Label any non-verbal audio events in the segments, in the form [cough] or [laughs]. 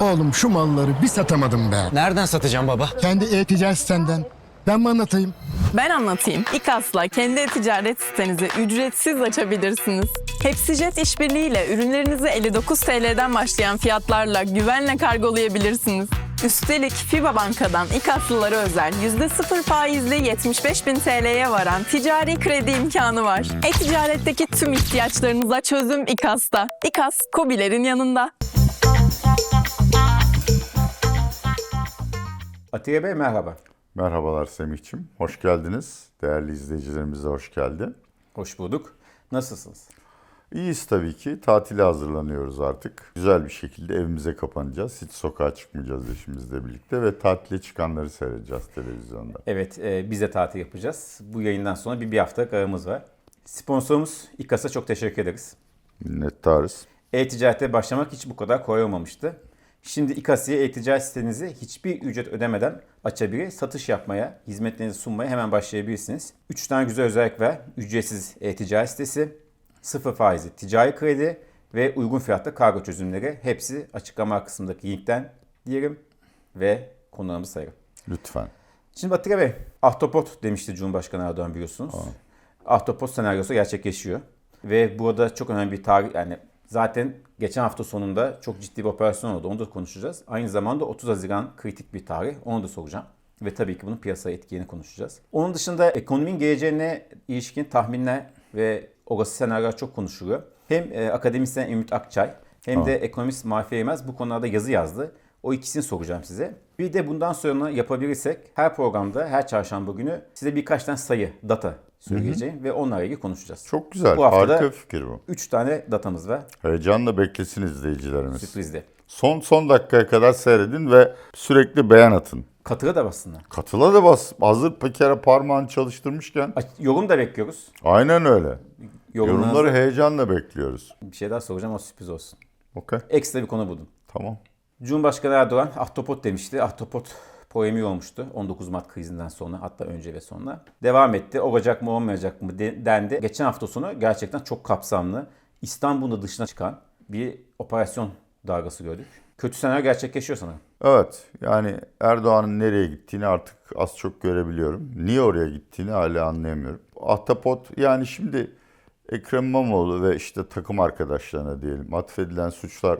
Oğlum şu malları bir satamadım be. Nereden satacağım baba? Kendi e-ticaret sitenden. Ben mi anlatayım? Ben anlatayım. İKAS'la kendi e-ticaret sitenizi ücretsiz açabilirsiniz. Hepsijet işbirliğiyle ürünlerinizi 59 TL'den başlayan fiyatlarla güvenle kargolayabilirsiniz. Üstelik FIBA Banka'dan İKAS'lılara özel %0 faizli 75 bin TL'ye varan ticari kredi imkanı var. E-ticaretteki tüm ihtiyaçlarınıza çözüm İKAS'ta. İKAS, KOBİ'lerin yanında. Atiye Bey merhaba. Merhabalar Semih'ciğim. Hoş geldiniz. Değerli izleyicilerimize hoş geldi. Hoş bulduk. Nasılsınız? İyiyiz tabii ki. Tatile hazırlanıyoruz artık. Güzel bir şekilde evimize kapanacağız. Hiç sokağa çıkmayacağız eşimizle birlikte ve tatile çıkanları seyredeceğiz televizyonda. Evet, e, biz de tatil yapacağız. Bu yayından sonra bir, bir haftalık aramız var. Sponsorumuz İKAS'a çok teşekkür ederiz. Minnettarız. E-ticarete başlamak hiç bu kadar kolay olmamıştı. Şimdi İKAS'ya e-ticaret sitenizi hiçbir ücret ödemeden açabilir, satış yapmaya, hizmetlerinizi sunmaya hemen başlayabilirsiniz. 3 tane güzel özellik var. Ücretsiz e-ticaret sitesi, sıfır faizli ticari kredi ve uygun fiyatta kargo çözümleri. Hepsi açıklama kısmındaki linkten diyelim ve konularımızı sayalım. Lütfen. Şimdi Atilla Bey, Ahtapot demişti Cumhurbaşkanı Erdoğan biliyorsunuz. Ahtapot senaryosu gerçekleşiyor. Ve burada çok önemli bir tarih, yani zaten geçen hafta sonunda çok ciddi bir operasyon oldu. Onu da konuşacağız. Aynı zamanda 30 Haziran kritik bir tarih. Onu da soracağım. Ve tabii ki bunun piyasaya etkilerini konuşacağız. Onun dışında ekonominin geleceğine ilişkin tahminler ve olası senaryolar çok konuşuluyor. Hem e, akademisyen Ümit Akçay hem de ekonomist Mahfi Eymez bu konularda yazı yazdı. O ikisini soracağım size. Bir de bundan sonra yapabilirsek her programda her çarşamba günü size birkaç tane sayı, data söyleyeceğim ve onlarla ilgili konuşacağız. Çok güzel. Bu hafta Harika fikir bu. 3 tane datamız var. Heyecanla beklesin izleyicilerimiz. Sürprizde. Son son dakikaya kadar seyredin ve sürekli beğen atın. Katıla da bassınlar. Katıla da bas. Hazır bir kere parmağını çalıştırmışken. Aç- Yorum da bekliyoruz. Aynen öyle. Yorumlarınızı- Yorumları heyecanla bekliyoruz. Bir şey daha soracağım o sürpriz olsun. Okey. Ekstra bir konu buldum. Tamam. Cumhurbaşkanı Erdoğan ahtapot demişti. Ahtapot polemiği olmuştu 19 Mart krizinden sonra hatta önce ve sonra. Devam etti. Olacak mı olmayacak mı de- dendi. Geçen hafta sonu gerçekten çok kapsamlı. İstanbul'un da dışına çıkan bir operasyon dalgası gördük. Kötü senaryo gerçekleşiyor sanırım. Evet yani Erdoğan'ın nereye gittiğini artık az çok görebiliyorum. Niye oraya gittiğini hala anlayamıyorum. Ahtapot yani şimdi Ekrem İmamoğlu ve işte takım arkadaşlarına diyelim atfedilen suçlar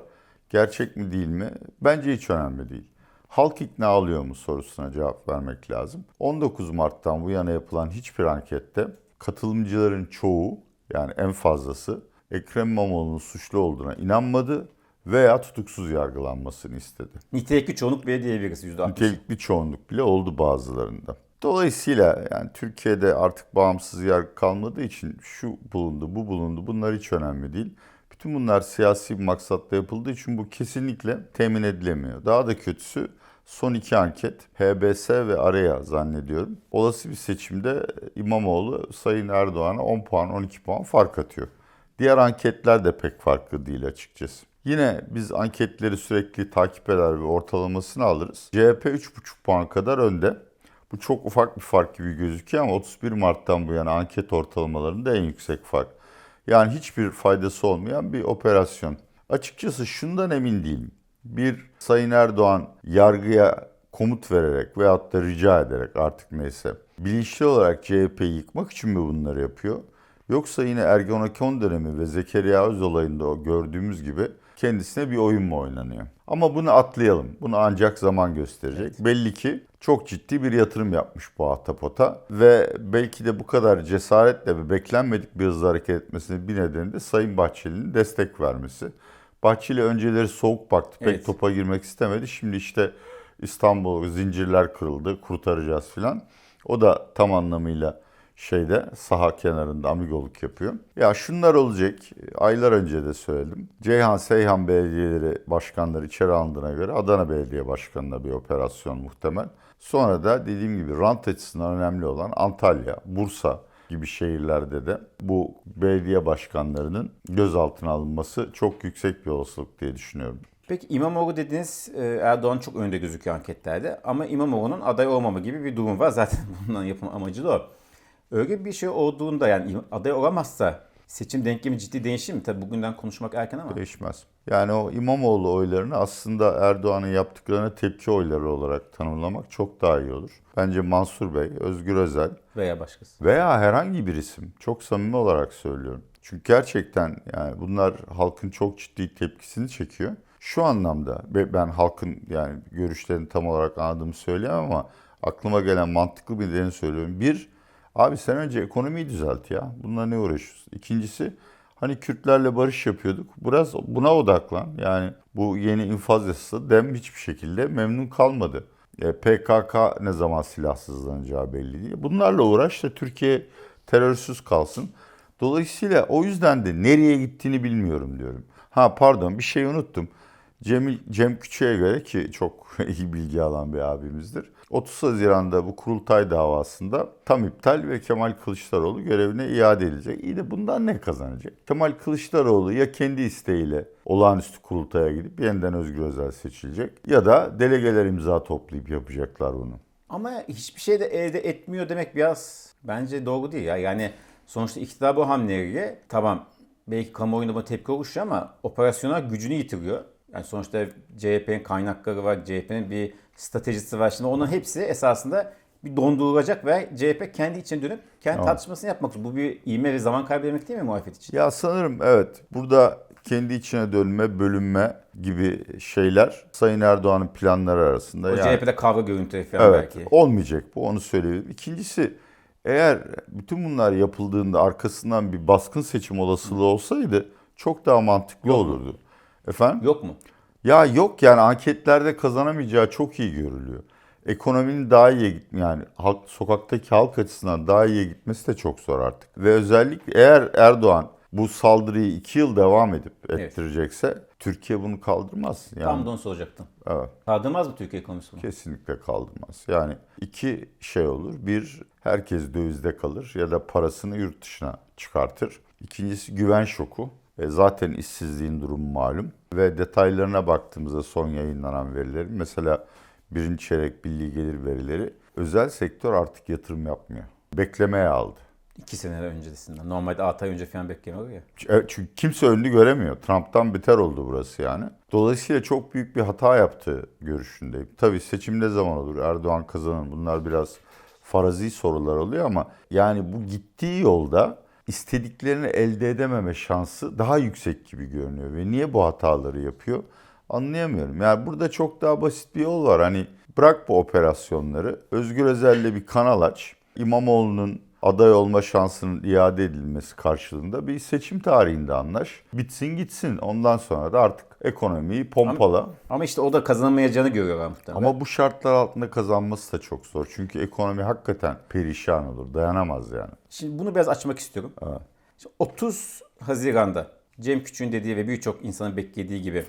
gerçek mi değil mi? Bence hiç önemli değil. Halk ikna oluyor mu sorusuna cevap vermek lazım. 19 Mart'tan bu yana yapılan hiçbir ankette katılımcıların çoğu yani en fazlası Ekrem İmamoğlu'nun suçlu olduğuna inanmadı veya tutuksuz yargılanmasını istedi. Nitelikli çoğunluk bile diyebiliriz %60. Nitelikli çoğunluk bile oldu bazılarında. Dolayısıyla yani Türkiye'de artık bağımsız yargı kalmadığı için şu bulundu, bu bulundu bunlar hiç önemli değil. Bütün bunlar siyasi bir maksatla yapıldığı için bu kesinlikle temin edilemiyor. Daha da kötüsü son iki anket HBS ve AREA zannediyorum. Olası bir seçimde İmamoğlu Sayın Erdoğan'a 10 puan 12 puan fark atıyor. Diğer anketler de pek farklı değil açıkçası. Yine biz anketleri sürekli takip eder ve ortalamasını alırız. CHP 3,5 puan kadar önde. Bu çok ufak bir fark gibi gözüküyor ama 31 Mart'tan bu yana anket ortalamalarında en yüksek fark. Yani hiçbir faydası olmayan bir operasyon. Açıkçası şundan emin değilim. Bir Sayın Erdoğan yargıya komut vererek veyahut da rica ederek artık neyse bilinçli olarak CHP'yi yıkmak için mi bunları yapıyor? Yoksa yine Ergenekon dönemi ve Zekeriya Öz olayında gördüğümüz gibi kendisine bir oyun mu oynanıyor? Ama bunu atlayalım. Bunu ancak zaman gösterecek. Belli ki çok ciddi bir yatırım yapmış bu ahtapota ve belki de bu kadar cesaretle ve beklenmedik bir hızla hareket etmesinin bir nedeni de Sayın Bahçeli'nin destek vermesi. Bahçeli önceleri soğuk baktı, pek Evet. topa girmek istemedi. Şimdi işte İstanbul zincirler kırıldı, kurtaracağız filan. O da tam anlamıyla şeyde saha kenarında amigoluk yapıyor. Ya şunlar olacak. Aylar önce de söyledim. Ceyhan Seyhan Belediyeleri başkanları içeri alındığına göre Adana Belediye Başkanı'na bir operasyon muhtemel. Sonra da dediğim gibi rant açısından önemli olan Antalya, Bursa gibi şehirlerde de bu belediye başkanlarının gözaltına alınması çok yüksek bir olasılık diye düşünüyorum. Peki İmamoğlu dediğiniz e, Erdoğan çok önde gözüküyor anketlerde ama İmamoğlu'nun aday olmama gibi bir durum var. [laughs] Zaten bundan yapım amacı da o. Öyle bir şey olduğunda yani aday olamazsa seçim denklemi ciddi değişir mi? Tabii bugünden konuşmak erken ama. Değişmez. Yani o İmamoğlu oylarını aslında Erdoğan'ın yaptıklarına tepki oyları olarak tanımlamak çok daha iyi olur. Bence Mansur Bey, Özgür Özel Veya başkası. veya herhangi bir isim çok samimi olarak söylüyorum. Çünkü gerçekten yani bunlar halkın çok ciddi tepkisini çekiyor. Şu anlamda ben halkın yani görüşlerini tam olarak anladığımı söyleyemem ama aklıma gelen mantıklı bir nedeni söylüyorum. Bir, abi sen önce ekonomiyi düzelt ya. Bununla ne uğraşıyorsun? İkincisi hani Kürtlerle barış yapıyorduk. Biraz buna odaklan. Yani bu yeni infaz yasası dem hiçbir şekilde memnun kalmadı. E, PKK ne zaman silahsızlanacağı belli değil. Bunlarla uğraş da Türkiye terörsüz kalsın. Dolayısıyla o yüzden de nereye gittiğini bilmiyorum diyorum. Ha pardon bir şey unuttum. Cem, Cem Küçük'e göre ki çok [laughs] iyi bilgi alan bir abimizdir. 30 Haziran'da bu kurultay davasında tam iptal ve Kemal Kılıçdaroğlu görevine iade edilecek. İyi de bundan ne kazanacak? Kemal Kılıçdaroğlu ya kendi isteğiyle olağanüstü kurultaya gidip yeniden Özgür Özel seçilecek ya da delegeler imza toplayıp yapacaklar bunu. Ama hiçbir şey de elde etmiyor demek biraz bence doğru değil ya. Yani sonuçta iktidar bu hamleleriyle tamam belki kamuoyunda buna tepki oluşuyor ama operasyonel gücünü yitiriyor. Yani sonuçta CHP'nin kaynakları var, CHP'nin bir stratejisi var. Şimdi onun hepsi esasında bir dondurulacak ve CHP kendi içine dönüp kendi Tamam. tartışmasını yapmak. Bu bir iğme ve zaman kaybetmek değil mi muhalefet için? Ya sanırım evet burada kendi içine dönme, bölünme gibi şeyler Sayın Erdoğan'ın planları arasında. O Yani- CHP'de kavga görüntüleri falan Evet, belki. olmayacak bu onu söyleyebilirim. İkincisi eğer bütün bunlar yapıldığında arkasından bir baskın seçim olasılığı olsaydı çok daha mantıklı olurdu. Efendim? Yok mu? Ya yok yani anketlerde kazanamayacağı çok iyi görülüyor. Ekonominin daha iyi git yani halk, sokaktaki halk açısından daha iyi gitmesi de çok zor artık. Ve özellikle eğer Erdoğan bu saldırıyı iki yıl devam edip Evet. ettirecekse Türkiye bunu kaldırmaz. Yani, Tam da onu soracaktım. evet. Kaldırmaz mı Türkiye ekonomisi bunu? Kesinlikle kaldırmaz. Yani iki şey olur. Bir, herkes dövizde kalır ya da parasını yurt dışına çıkartır. İkincisi güven şoku. E zaten işsizliğin durumu malum. Ve detaylarına baktığımızda son yayınlanan verilerin mesela birinci çeyrek milli gelir verileri özel sektör artık yatırım yapmıyor. Beklemeye aldı. İki sene öncesinden. Normalde 6 ay önce falan beklemiyor ya. E, Çünkü kimse önünü göremiyor. Trump'tan beter oldu burası yani. Dolayısıyla çok büyük bir hata yaptığı görüşündeyim. Tabii seçim ne zaman olur? Erdoğan kazanır. Bunlar biraz farazi sorular oluyor ama yani bu gittiği yolda istediklerini elde edememe şansı daha yüksek gibi görünüyor. Ve niye bu hataları yapıyor? Anlayamıyorum. Yani burada çok daha basit bir yol var. Hani bırak bu operasyonları. Özgür Özel'le bir kanal aç. İmamoğlu'nun aday olma şansının iade edilmesi karşılığında bir seçim tarihinde anlaş. Bitsin gitsin. Ondan sonra da artık ekonomiyi pompala. Ama işte o da kazanamayacağını görüyorlar muhtemelen. Ama bu şartlar altında kazanması da çok zor. Çünkü ekonomi hakikaten perişan olur. Dayanamaz yani. Şimdi bunu biraz açmak istiyorum. Şimdi 30 Haziran'da Cem Küçük'ün dediği ve birçok insanın beklediği gibi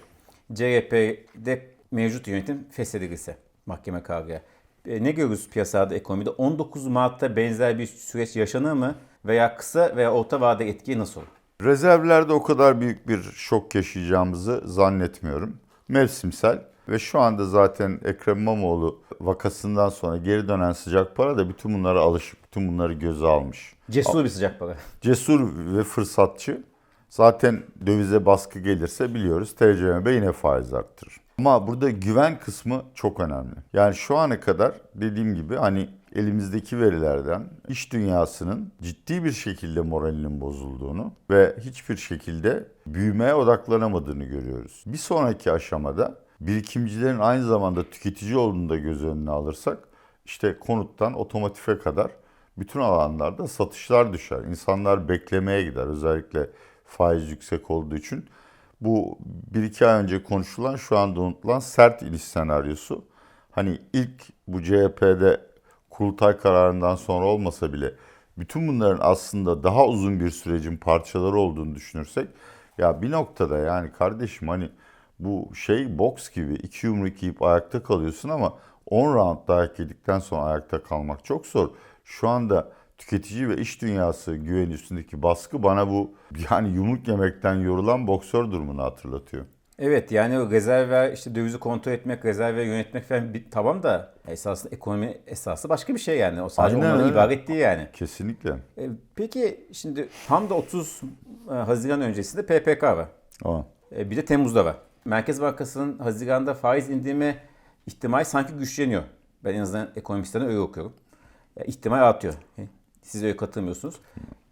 CHP'de mevcut yönetim feshedilirse mahkeme kararıyla. E, ne görürüz piyasada ekonomide? 19 Mart'ta benzer bir süreç yaşanır mı? Veya kısa veya orta vade etki nasıl olur? Rezervlerde o kadar büyük bir şok yaşayacağımızı zannetmiyorum. Mevsimsel ve şu anda zaten Ekrem İmamoğlu vakasından sonra geri dönen sıcak para da bütün bunlara alışık, bütün bunları göze almış. Cesur bir sıcak para. Cesur ve fırsatçı. Zaten dövize baskı gelirse biliyoruz TCMB yine faiz arttırır. Ama burada güven kısmı çok önemli. Yani şu ana kadar dediğim gibi hani elimizdeki verilerden iş dünyasının ciddi bir şekilde moralinin bozulduğunu ve hiçbir şekilde büyümeye odaklanamadığını görüyoruz. Bir sonraki aşamada birikimcilerin aynı zamanda tüketici olduğunu da göz önüne alırsak işte konuttan otomotife kadar bütün alanlarda satışlar düşer. İnsanlar beklemeye gider. Özellikle faiz yüksek olduğu için. Bu bir iki ay önce konuşulan şu anda unutulan sert iniş senaryosu. Hani ilk bu CHP'de kurultay kararından sonra olmasa bile bütün bunların aslında daha uzun bir sürecin parçaları olduğunu düşünürsek ya bir noktada yani kardeşim hani bu şey boks gibi iki yumruk yiyip ayakta kalıyorsun ama 10 round dayak yedikten sonra ayakta kalmak çok zor. Şu anda tüketici ve iş dünyası güveni üstündeki baskı bana bu yani yumruk yemekten yorulan boksör durumunu hatırlatıyor. Evet yani o rezerver işte dövizi kontrol etmek, rezerve yönetmek falan bir, tamam da esasında ekonomi esası başka bir şey yani. O sadece Aynen öyle. ibaret değil yani. Kesinlikle. E, Peki şimdi tam da 30 e, Haziran öncesinde PPK var. Ama E, Bir de Temmuz'da var. Merkez Bankası'nın Haziran'da faiz indirme ihtimali sanki güçleniyor. Ben en azından ekonomistlerden öyle okuyorum. E, ihtimal artıyor. E, Siz öyle katılmıyorsunuz.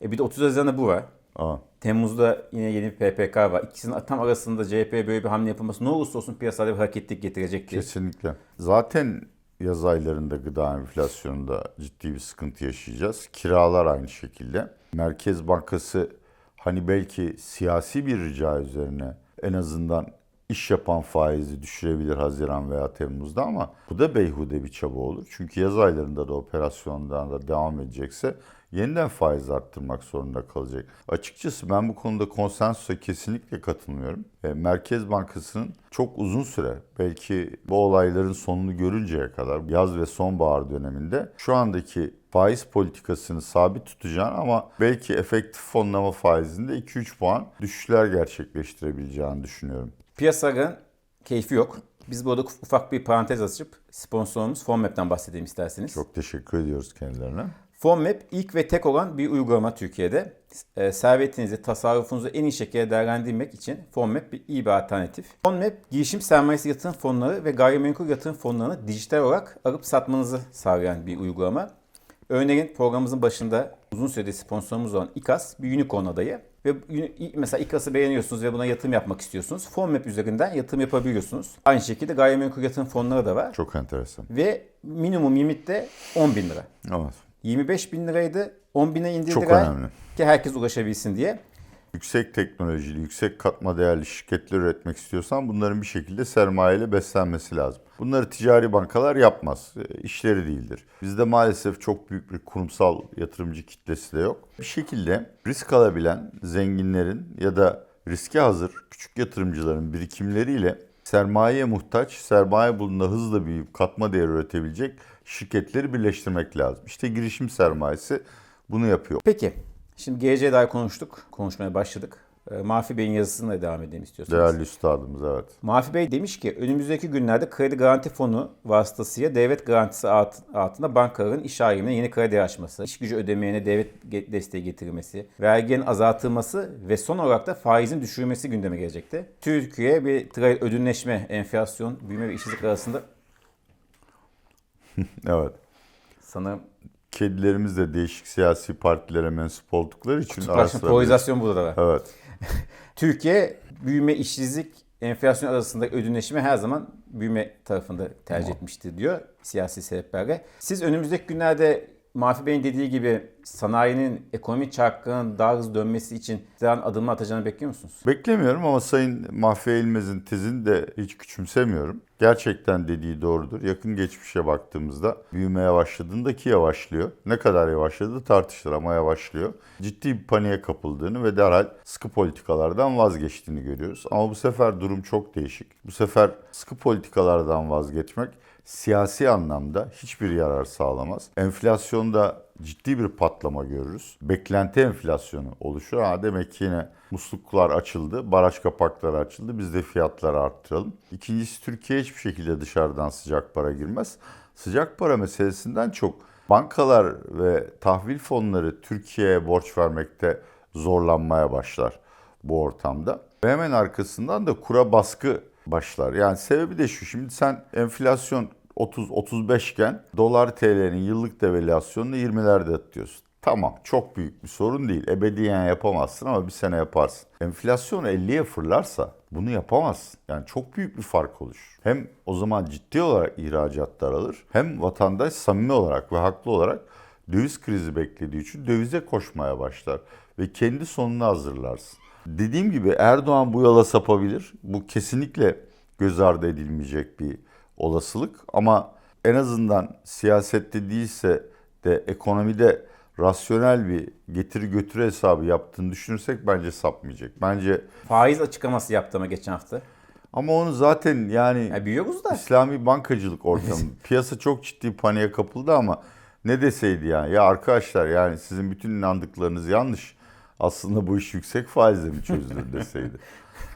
E, bir de 30 Haziran'da bu var. Ama Temmuz'da yine yeni bir PPK var. İkisinin tam arasında CHP'ye böyle bir hamle yapılması ne olursa olsun piyasada bir hareketlik getirecektir. Kesinlikle. Zaten yaz aylarında gıda enflasyonunda ciddi bir sıkıntı yaşayacağız. Kiralar aynı şekilde. Merkez Bankası hani belki siyasi bir rica üzerine en azından iş yapan faizi düşürebilir Haziran veya Temmuz'da ama bu da beyhude bir çaba olur. Çünkü yaz aylarında da operasyondan da devam edecekse yeniden faiz arttırmak zorunda kalacak. Açıkçası ben bu konuda konsensusa kesinlikle katılmıyorum. E, Merkez Bankası'nın çok uzun süre belki bu olayların sonunu görünceye kadar yaz ve sonbahar döneminde şu andaki faiz politikasını sabit tutacağını ama belki efektif fonlama faizinde 2-3 puan düşüşler gerçekleştirebileceğini düşünüyorum. Piyasanın keyfi yok. Biz burada ufak bir parantez açıp sponsorumuz FONMAP'ten bahsedeyim isterseniz. Çok teşekkür ediyoruz kendilerine. FONMAP ilk ve tek olan bir uygulama Türkiye'de. E, servetinizi, tasarrufunuzu en iyi şekilde değerlendirmek için FONMAP bir iyi bir alternatif. FONMAP girişim sermayesi yatırım fonları ve gayrimenkul yatırım fonlarını dijital olarak alıp satmanızı sağlayan bir uygulama. Örneğin programımızın başında uzun süredir sponsorumuz olan İKAS bir unicorn adayı. Ve mesela İKAS'ı beğeniyorsunuz ve buna yatırım yapmak istiyorsunuz. FONMAP üzerinden yatırım yapabiliyorsunuz. Aynı şekilde gayrimenkul yatırım fonları da var. Çok enteresan. Ve minimum limit de 10 bin lira. Evet. 25 bin liraydı. 10 bine indirdiler. Çok önemli. Ki herkes ulaşabilsin diye. Yüksek teknolojili, yüksek katma değerli şirketler üretmek istiyorsan bunların bir şekilde sermayeyle beslenmesi lazım. Bunları ticari bankalar yapmaz. E, İşleri değildir. Bizde maalesef çok büyük bir kurumsal yatırımcı kitlesi de yok. Bir şekilde risk alabilen zenginlerin ya da riske hazır küçük yatırımcıların birikimleriyle sermayeye muhtaç, sermaye bulduğunda hızla büyüyüp katma değer üretebilecek şirketleri birleştirmek lazım. İşte girişim sermayesi bunu yapıyor. Peki. Şimdi geleceğe dair konuştuk. Konuşmaya başladık. Ee, Mafi Bey'in yazısına devam edelim istiyorsanız. Değerli üstadımız evet. Mafi Bey demiş ki önümüzdeki günlerde kredi garanti fonu vasıtasıyla devlet garantisi alt- altında bankaların iş ayrımına yeni kredi açması, iş gücü ödemeyene devlet desteği getirilmesi, verginin azaltılması ve son olarak da faizin düşürülmesi gündeme gelecekti. Türkiye bir tra- ödünleşme, enflasyon, büyüme ve işsizlik arasında [laughs] Evet. sanırım Kedilerimiz de değişik siyasi partilere mensup oldukları için bir- polarizasyon burada da var. Evet. [laughs] Türkiye büyüme, işsizlik, enflasyon arasında ödünleşme her zaman büyüme tarafında tercih etmiştir diyor siyasi sebeplerle. Siz önümüzdeki günlerde Mafi Bey'in dediği gibi sanayinin ekonomi çarkının daha hızlı dönmesi için iktidarın adımını atacağını bekliyor musunuz? Beklemiyorum ama Sayın Mahfiye İlmez'in tezini de hiç küçümsemiyorum. Gerçekten dediği doğrudur. Yakın geçmişe baktığımızda büyüme yavaşladığında ki yavaşlıyor. Ne kadar yavaşladığı tartışılır ama yavaşlıyor. Ciddi bir paniğe kapıldığını ve derhal sıkı politikalardan vazgeçtiğini görüyoruz. Ama bu sefer durum çok değişik. Bu sefer sıkı politikalardan vazgeçmek siyasi anlamda hiçbir yarar sağlamaz. Enflasyonda ciddi bir patlama görürüz. Beklenti enflasyonu oluşur. Ha demek ki yine musluklar açıldı, baraj kapakları açıldı. Biz de fiyatları arttıralım. İkincisi Türkiye hiçbir şekilde dışarıdan sıcak para girmez. Sıcak para meselesinden çok bankalar ve tahvil fonları Türkiye'ye borç vermekte zorlanmaya başlar bu ortamda. Ve hemen arkasından da kura baskı başlar. Yani sebebi de şu. Şimdi sen enflasyon 30-35 iken dolar TL'nin yıllık devalüasyonunu 20'lerde tutuyorsun. Tamam çok büyük bir sorun değil. Ebediyen yapamazsın ama bir sene yaparsın. Enflasyon 50'ye fırlarsa bunu yapamazsın. Yani çok büyük bir fark oluşur. Hem o zaman ciddi olarak ihracat daralır hem vatandaş samimi olarak ve haklı olarak döviz krizi beklediği için dövize koşmaya başlar ve kendi sonunu hazırlarsın. Dediğim gibi Erdoğan bu yola sapabilir. Bu kesinlikle göz ardı edilmeyecek bir olasılık ama en azından siyasette değilse de ekonomide rasyonel bir getiri götürü hesabı yaptığını düşünürsek bence sapmayacak. Bence Faiz açıklaması yaptı ama geçen hafta. ama onu zaten yani Ya büyüyoruz da. İslami bankacılık ortamı. [laughs] Piyasa çok ciddi paniğe kapıldı ama ne deseydi yani? Ya arkadaşlar yani sizin bütün inandıklarınız yanlış. Aslında bu iş yüksek faizle mi çözülür [laughs] deseydi.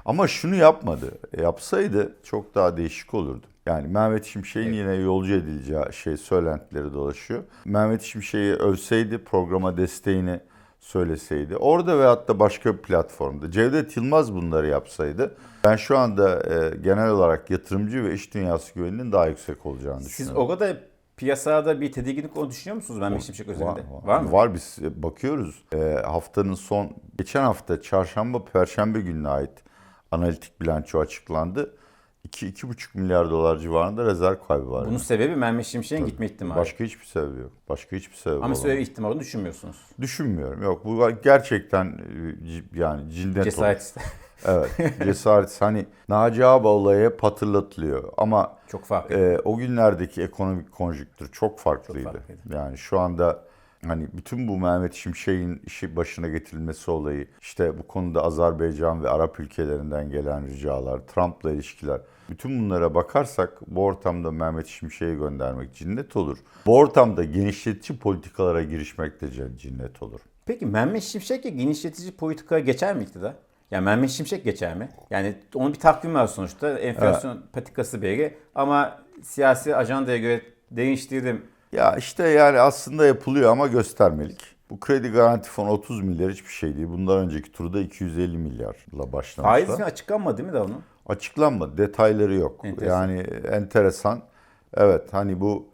Ama şunu yapmadı. Yapsaydı çok daha değişik olurdu. Yani Mehmet Şimşek'in yine yolcu edileceği şey söylentileri dolaşıyor. Mehmet Şimşek'i övseydi programa desteğini söyleseydi. Orada veyahut da başka bir platformda Cevdet Yılmaz bunları yapsaydı ben şu anda e, genel olarak yatırımcı ve iş dünyası güveninin daha yüksek olacağını Siz düşünüyorum. orada piyasada bir tedirginlik olduğunu düşünüyor musunuz Mehmet Şimşek özelinde? Var, Var, mı? Var biz e, bakıyoruz. E, haftanın son, geçen hafta çarşamba, perşembe gününe ait analitik bilanço açıklandı. 2-2,5 milyar dolar civarında rezerv kaybı var. Bunun yani. sebebi Mehmet Şimşek'in gitme ihtimali. Başka hiçbir sebebi yok. Başka hiçbir sebebi Ama olamaz. siz öyle ihtimali olduğunu düşünmüyorsunuz. Düşünmüyorum. Yok bu gerçekten e, yani cinnet Cesaret olur. Evet cesaret. hani Naci Ağabey hep hatırlatılıyor ama Çok farklı. e, o günlerdeki ekonomik konjüktür çok farklıydı. Çok farklıydı. Yani şu anda hani bütün bu Mehmet Şimşek'in işi başına getirilmesi olayı, işte bu konuda Azerbaycan ve Arap ülkelerinden gelen ricalar, Trump'la ilişkiler, bütün bunlara bakarsak bu ortamda Mehmet Şimşek'i göndermek cinnet olur. Bu ortamda genişletici politikalara girişmek de cinnet olur. Peki Mehmet Şimşek'e genişletici politikaya geçer mi iktidar? Yani Mehmet Şimşek geçer mi? Yani onun bir takvimi var sonuçta. Enflasyon patikası belli ama siyasi ajandaya göre değiştirdim. Ya işte yani aslında yapılıyor ama göstermelik. Bu kredi garanti fonu 30 milyar hiçbir şey değil. Bundan önceki turda 250 milyarla başlamışlar. Faiz açıklanmadı değil mi de onun? Açıklanmadı. Detayları yok. Enteresan. Yani enteresan. Evet hani bu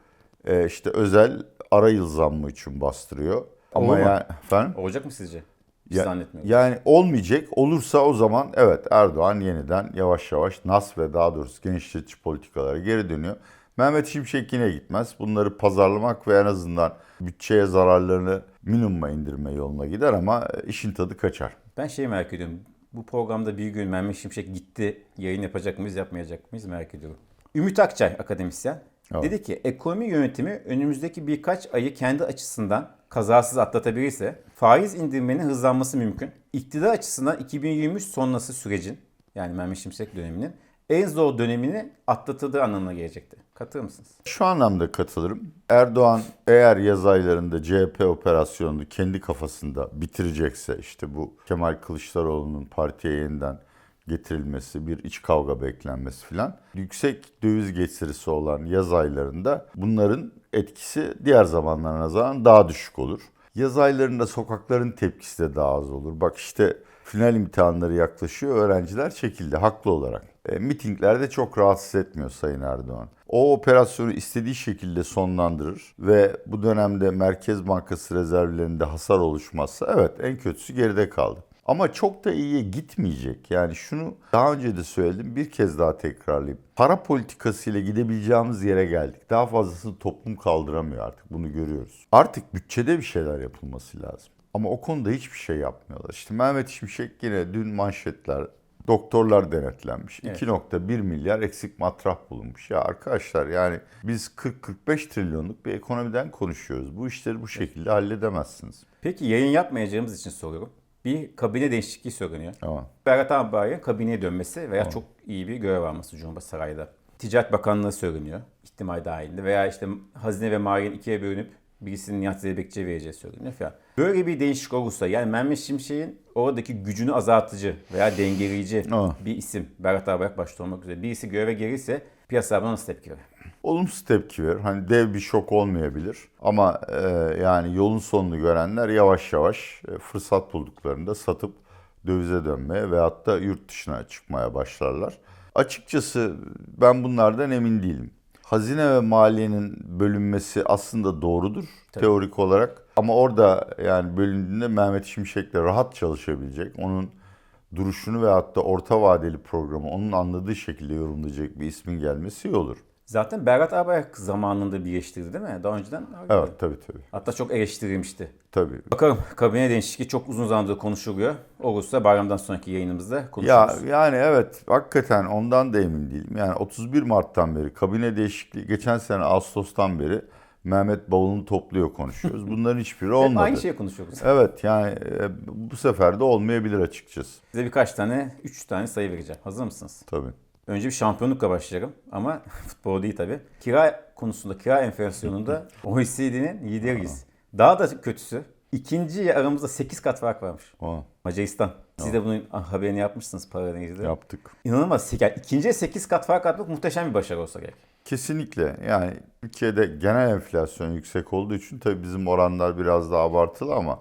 e, işte özel ara yıl zammı için bastırıyor. Ama Olur mu? yani efendim Olacak mı sizce? Hiç Ya- zannetmiyorum. yani olmayacak. Olursa o zaman evet Erdoğan yeniden yavaş yavaş nas ve daha doğrusu genişletici politikalara geri dönüyor. Mehmet Şimşek yine gitmez. Bunları pazarlamak ve en azından bütçeye zararlarını minimuma indirme yoluna gider ama işin tadı kaçar. Ben şeyi merak ediyorum. Bu programda bir gün Mehmet Şimşek gitti. Yayın yapacak mıyız, yapmayacak mıyız merak ediyorum. Ümit Akçay akademisyen. Evet. Dedi ki ekonomi yönetimi önümüzdeki birkaç ayı kendi açısından kazasız atlatabilirse faiz indirmenin hızlanması mümkün. İktidar açısından 2023 sonrası sürecin yani Mehmet Şimşek döneminin en zor dönemini atlatıldığı anlamına gelecekti. Katılır mısınız? Şu anlamda katılırım. Erdoğan eğer yaz aylarında CHP operasyonunu kendi kafasında bitirecekse işte bu Kemal Kılıçdaroğlu'nun partiye yeniden getirilmesi, bir iç kavga beklenmesi filan. Yüksek döviz getirisi olan yaz aylarında bunların etkisi diğer zamanlara nazaran daha düşük olur. Yaz aylarında sokakların tepkisi de daha az olur. Bak işte final imtihanları yaklaşıyor. Öğrenciler çekildi haklı olarak. E, mitinglerde çok rahatsız etmiyor Sayın Erdoğan. O operasyonu istediği şekilde sonlandırır ve bu dönemde Merkez Bankası rezervlerinde hasar oluşmazsa evet en kötüsü geride kaldı. Ama çok da iyiye gitmeyecek. Yani şunu daha önce de söyledim bir kez daha tekrarlayayım. Para politikasıyla gidebileceğimiz yere geldik. Daha fazlasını toplum kaldıramıyor artık bunu görüyoruz. Artık bütçede bir şeyler yapılması lazım. Ama o konuda hiçbir şey yapmıyorlar. İşte Mehmet Şimşek yine dün manşetler doktorlar denetlenmiş. Evet. 2.1 milyar eksik matrah bulunmuş. Ya arkadaşlar yani biz 40-45 trilyonluk bir ekonomiden konuşuyoruz. Bu işleri bu şekilde halledemezsiniz. Peki yayın yapmayacağımız için soruyorum. Bir kabine değişikliği söyleniyor. Tamam. Berat Albayrak'ın kabineye dönmesi veya çok iyi bir görev alması Cumhurbaşkanı. Ticaret Bakanlığı söyleniyor ihtimal dahilinde veya işte Hazine ve Maliye'nin ikiye bölünüp birisinin Nihat Zeybekçi'ye vereceği söyleniyor falan. Böyle bir değişik olursa yani Mehmet Şimşek'in oradaki gücünü azaltıcı veya dengeleyici bir isim Berat Albayrak başta olmak üzere birisi göreve gelirse piyasa buna nasıl tepki verir? Olumsuz tepki verir. Hani dev bir şok olmayabilir. Ama e, yani yolun sonunu görenler yavaş yavaş e, fırsat bulduklarında satıp dövize dönmeye veyahut da yurt dışına çıkmaya başlarlar. Açıkçası ben bunlardan emin değilim. Hazine ve maliyenin bölünmesi aslında doğrudur teorik olarak. Ama orada yani bölündüğünde Mehmet Şimşek'le rahat çalışabilecek, onun duruşunu veyahut da orta vadeli programı onun anladığı şekilde yorumlayacak bir ismin gelmesi iyi olur. Zaten Berat Albayrak zamanında birleştirdi değil mi? Daha önceden Evet tabii tabii. hatta çok eleştirilmişti. Tabii. Bakalım kabine değişikliği çok uzun zamandır konuşuluyor. Olursa bayramdan sonraki yayınımızda Ya konuşuruz. yani evet hakikaten ondan da emin değilim. Yani 31 Mart'tan beri kabine değişikliği geçen sene Ağustos'tan beri Mehmet bavulunu topluyor konuşuyoruz. Bunların hiçbiri Hep olmadı. aynı şeyi konuşuyoruz. Evet yani e, bu sefer de olmayabilir açıkçası. Size birkaç tane, üç tane sayı vereceğim. Hazır mısınız? Tabii. Önce bir şampiyonlukla başlayalım ama [laughs] futbol değil tabii. Kira konusunda, kira enflasyonunda [laughs] OECD'nin lideriyiz. Daha da kötüsü, ikinci aramızda 8 kat fark varmış. Aa, Macaristan. Siz de bunun haberini yapmışsınız para denizde. yaptık. İnanılmaz. Yani ikinciye 8 kat fark atmak muhteşem bir başarı olsa gerek. Kesinlikle yani Türkiye'de genel enflasyon yüksek olduğu için tabii bizim oranlar biraz daha abartılı ama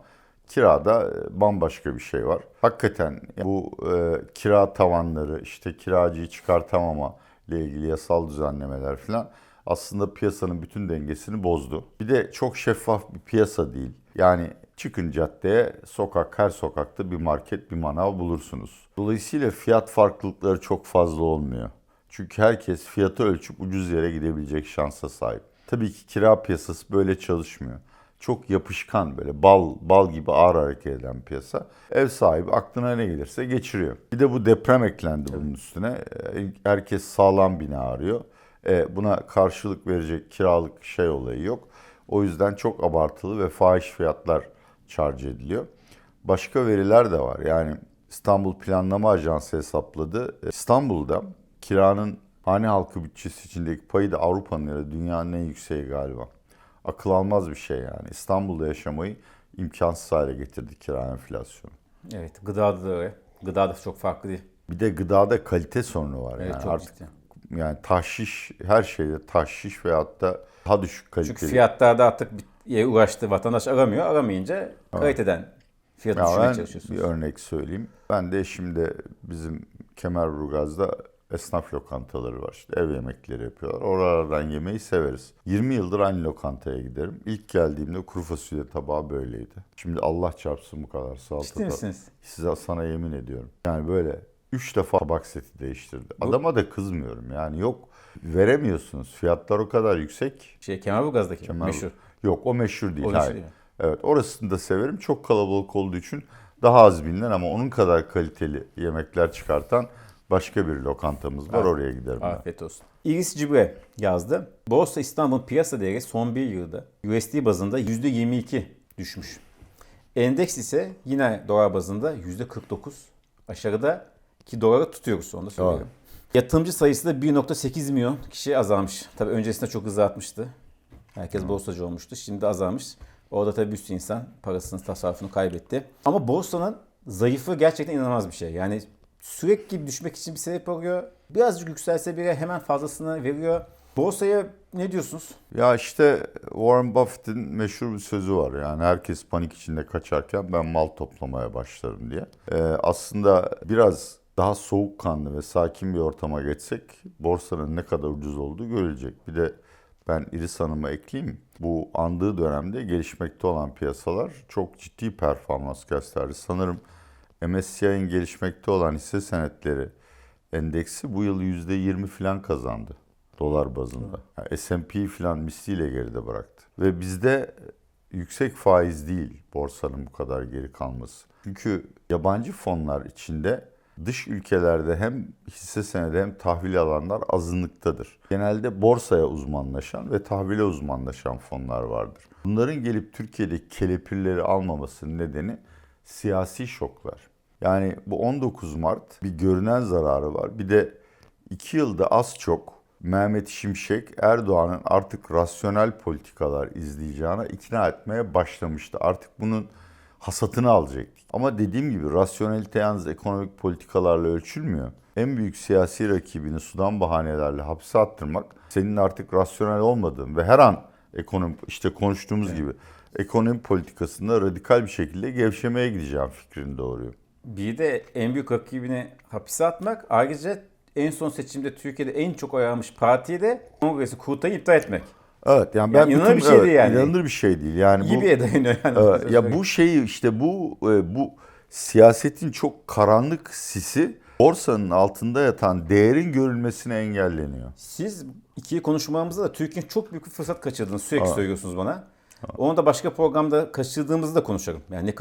Kirada e, bambaşka bir şey var. Hakikaten bu e, kira tavanları, işte kiracıyı çıkartamama ile ilgili yasal düzenlemeler falan aslında piyasanın bütün dengesini bozdu. Bir de çok şeffaf bir piyasa değil. Yani çıkın caddeye, sokak her sokakta bir market, bir manav bulursunuz. Dolayısıyla fiyat farklılıkları çok fazla olmuyor. Çünkü herkes fiyatı ölçüp ucuz yere gidebilecek şansa sahip. Tabii ki kira piyasası böyle çalışmıyor. Çok yapışkan böyle bal bal gibi ağır hareket eden piyasa. Ev sahibi aklına ne gelirse geçiriyor. Bir de bu deprem eklendi bunun üstüne. Ee, Herkes sağlam bina arıyor. E, buna karşılık verecek kiralık şey olayı yok. O yüzden çok abartılı ve fahiş fiyatlar charge ediliyor. Başka veriler de var. Yani İstanbul Planlama Ajansı hesapladı. E, İstanbul'da kiranın hane halkı bütçesi içindeki payı da Avrupa'nın ya da dünyanın en yükseği galiba. Akıl almaz bir şey yani. İstanbul'da yaşamayı imkansız hale getirdi kira enflasyonu. Evet, gıdada da öyle. Gıda da çok farklı değil. Bir de gıdada kalite sorunu var. Evet, yani çok artık ciddi. yani tahşiş her şeyde tahşiş veyahut da daha düşük kaliteli. Çünkü fiyatlarda artık bir uğraştı. Vatandaş aramıyor. Aramayınca kaliteden fiyatı Ya düşürmeye ben çalışıyorsunuz. bir örnek söyleyeyim. Ben de eşimde bizim Kemerburgaz'da esnaf lokantaları var. İşte ev yemekleri yapıyorlar. Oralardan yemeği severiz. 20 yıldır aynı lokantaya giderim. İlk geldiğimde kuru fasulye tabağı böyleydi. Şimdi Allah çarpsın bu kadar salata. Ciddi misiniz? Size sana yemin ediyorum. Yani böyle 3 defa tabak seti değiştirdi. Adama da kızmıyorum. Yani yok veremiyorsunuz. Fiyatlar o kadar yüksek. Şey Kemerburgaz'daki Kemer- meşhur. Yok o meşhur değil. O meşhur değil. Evet orasını da severim. Çok kalabalık olduğu için daha az bilinen ama onun kadar kaliteli yemekler çıkartan başka bir lokantamız var. Evet. Oraya giderim ben. Afiyet olsun. Iris Cibre yazdı. Borsa İstanbul piyasa değeri son bir yılda USD bazında %22 düşmüş. Endeks ise yine dolar bazında %49 aşağıda ki doları tutuyoruz onu da söyleyelim. Yatırımcı sayısı da 1.8 milyon kişi azalmış. Tabii öncesinde çok hızlı artmıştı. Herkes borsacı olmuştu. Şimdi azalmış. Orada tabii bir sürü insan parasını, tasarrufunu kaybetti. Ama borsanın zayıfı gerçekten inanılmaz bir şey. Yani sürekli düşmek için bir sebep arıyor. Birazcık yükselse bile hemen fazlasını veriyor. Borsaya ne diyorsunuz? Ya işte Warren Buffett'in meşhur bir sözü var. Yani herkes panik içinde kaçarken ben mal toplamaya başlarım diye. Ee, aslında biraz daha soğukkanlı ve sakin bir ortama geçsek borsanın ne kadar ucuz olduğu görülecek. Bir de ben Iris Hanım'a ekleyeyim. Bu andığı dönemde gelişmekte olan piyasalar çok ciddi performans gösterdi. Sanırım MSCI'nin gelişmekte olan hisse senetleri endeksi bu yıl %20 falan kazandı dolar bazında. Yani S&P falan misliyle geride bıraktı. Ve bizde yüksek faiz değil borsanın bu kadar geri kalması. Çünkü yabancı fonlar içinde dış ülkelerde hem hisse senedi hem tahvil alanlar azınlıktadır. Genelde borsaya uzmanlaşan ve tahvile uzmanlaşan fonlar vardır. Bunların gelip Türkiye'de kelepirleri almamasının nedeni siyasi şoklar. Yani bu 19 Mart bir görünen zararı var. Bir de iki yılda az çok Mehmet Şimşek Erdoğan'ın artık rasyonel politikalar izleyeceğine ikna etmeye başlamıştı. Artık bunun hasatını alacaktık. Ama dediğim gibi rasyonelite yalnız ekonomik politikalarla ölçülmüyor. En büyük siyasi rakibini sudan bahanelerle hapse attırmak senin artık rasyonel olmadığın ve her an ekonomi işte konuştuğumuz gibi ekonomi politikasında radikal bir şekilde gevşemeye gideceğim fikrini doğuruyor. Bir de en büyük rakibini hapise atmak. Ayrıca en son seçimde Türkiye'de en çok oy almış partiyi de kongresi kurultayı iptal etmek. Evet yani Ya ben inanılır bütün- bir şey evet, değil yani. İnanılır bir şey değil. Yani bu Gibiye dayanıyor yani. Evet, ya bu şeyi işte bu e, bu siyasetin çok karanlık sisi borsanın altında yatan değerin görülmesine engelleniyor. Siz ikili konuşmamızda da Türkiye'nin çok büyük bir fırsat kaçırdığını sürekli söylüyorsunuz bana. Onu da başka programda kaçırdığımızda da konuşalım. Yani ne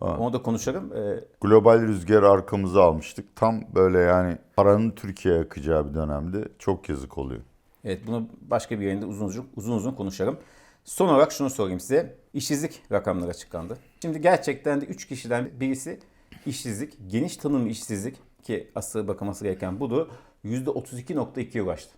kaçıyorduk? Onu da konuşalım. Ee, Global rüzgar arkamıza almıştık. Tam böyle yani paranın Türkiye'ye akacağı bir dönemde çok yazık oluyor. evet bunu başka bir yayında uzun uzun, uzun uzun konuşalım. Son olarak şunu sorayım size. İşsizlik rakamları açıklandı. Şimdi gerçekten de 3 kişiden birisi işsizlik, geniş tanımlı işsizlik ki asıl bakılması gereken budur. %32.2'ye ulaştı.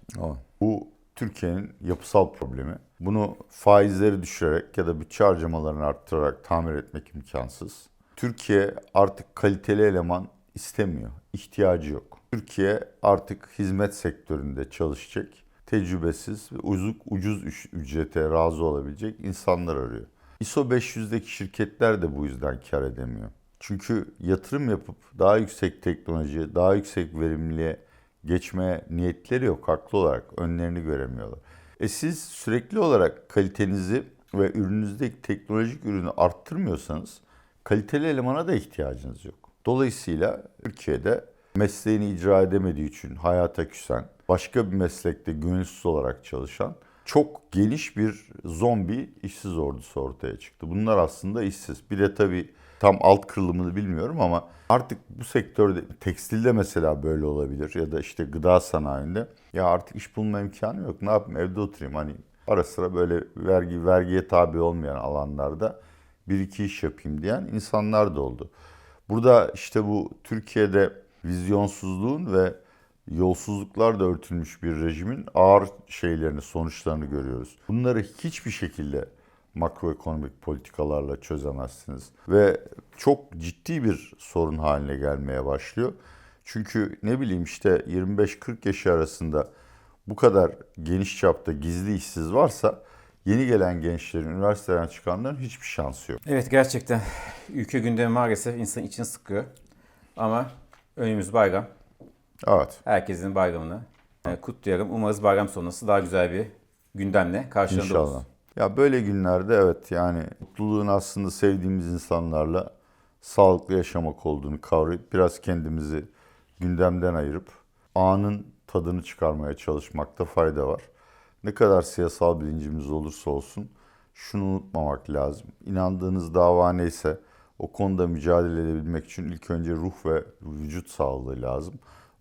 Bu Türkiye'nin yapısal problemi. Bunu faizleri düşürerek ya da bütçe harcamalarını arttırarak tamir etmek imkansız. Türkiye artık kaliteli eleman istemiyor. ihtiyacı yok. Türkiye artık hizmet sektöründe çalışacak, tecrübesiz ve uzuk, ucuz ücrete razı olabilecek insanlar arıyor. ISO 500'deki şirketler de bu yüzden kar edemiyor. Çünkü yatırım yapıp daha yüksek teknoloji, daha yüksek verimliliğe geçmeye niyetleri yok haklı olarak. Önlerini göremiyorlar. E siz sürekli olarak kalitenizi ve ürününüzdeki teknolojik ürünü arttırmıyorsanız kaliteli elemana da ihtiyacınız yok. Dolayısıyla Türkiye'de mesleğini icra edemediği için hayata küsen, başka bir meslekte gönülsüz olarak çalışan çok geniş bir zombi işsiz ordusu ortaya çıktı. Bunlar aslında işsiz. Bir de tabii tam alt kırılımını bilmiyorum ama artık bu sektörde tekstilde mesela böyle olabilir ya da işte gıda sanayinde ya artık iş bulma imkanı yok. Ne yapayım evde oturayım hani ara sıra böyle vergi vergiye tabi olmayan alanlarda bir iki iş yapayım diyen insanlar da oldu. Burada işte bu Türkiye'de vizyonsuzluğun ve yolsuzluklarla örtülmüş bir rejimin ağır şeylerini, sonuçlarını görüyoruz. Bunları hiçbir şekilde makroekonomik politikalarla çözemezsiniz. Ve çok ciddi bir sorun haline gelmeye başlıyor. Çünkü ne bileyim işte 25-40 yaşı arasında bu kadar geniş çapta gizli işsiz varsa yeni gelen gençlerin, üniversiteden çıkanların hiçbir şansı yok. Evet gerçekten ülke gündemi maalesef insanın içini sıkıyor. Ama önümüz bayram. Evet. Herkesin bayramını e, kutlayalım. Umarız bayram sonrası daha güzel bir gündemle karşılarında İnşallah. oluruz. Ya böyle günlerde evet yani mutluluğun aslında sevdiğimiz insanlarla sağlıklı yaşamak olduğunu kavrayıp biraz kendimizi gündemden ayırıp anın tadını çıkarmaya çalışmakta fayda var. Ne kadar siyasal bilincimiz olursa olsun şunu unutmamak lazım. İnandığınız dava neyse o konuda mücadele edebilmek için ilk önce ruh ve vücut sağlığı lazım.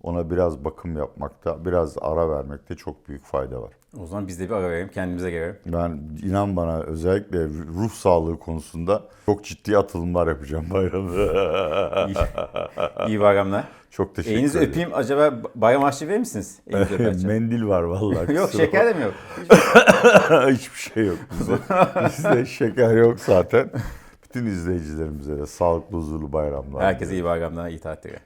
Ona biraz bakım yapmakta, biraz ara vermekte çok büyük fayda var. O zaman biz de bir ara verelim, kendimize gelelim. Ben inan bana özellikle ruh sağlığı konusunda çok ciddi atılımlar yapacağım [laughs] bayramda. İyi, iyi bayramlar. çok teşekkür Elinizi ederim. öpeyim. Acaba bayram harçlığı verir misiniz? [laughs] Mendil var vallahi. [laughs] yok şeker de mi yok? Hiçbir şey yok bizde. Bizde şeker yok zaten. Bütün izleyicilerimize de sağlıklı huzurlu bayramlar. Herkese iyi bayramlar, iyi tatiller.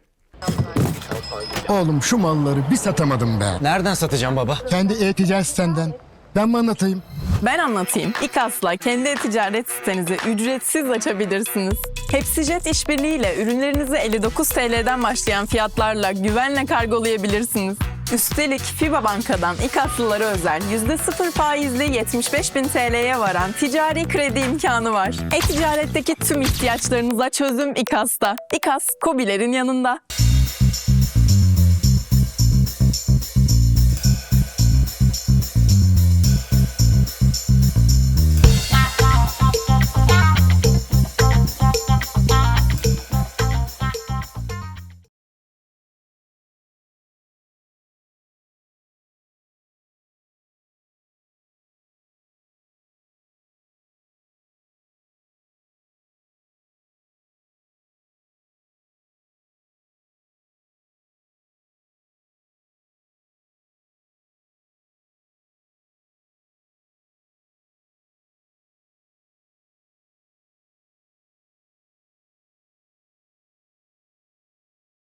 Oğlum şu malları bir satamadım be. Nereden satacağım baba? Kendi e-ticaret sitenden. Ben mi anlatayım? Ben anlatayım. İKAS'la kendi e-ticaret sitenizi ücretsiz açabilirsiniz. Hepsijet işbirliğiyle ürünlerinizi 59 TL'den başlayan fiyatlarla güvenle kargolayabilirsiniz. Üstelik FIBA Banka'dan İKAS'lılara özel %0 faizli 75.000 TL'ye varan ticari kredi imkanı var. E-ticaretteki tüm ihtiyaçlarınıza çözüm İKAS'ta. İKAS, KOBİ'lerin yanında.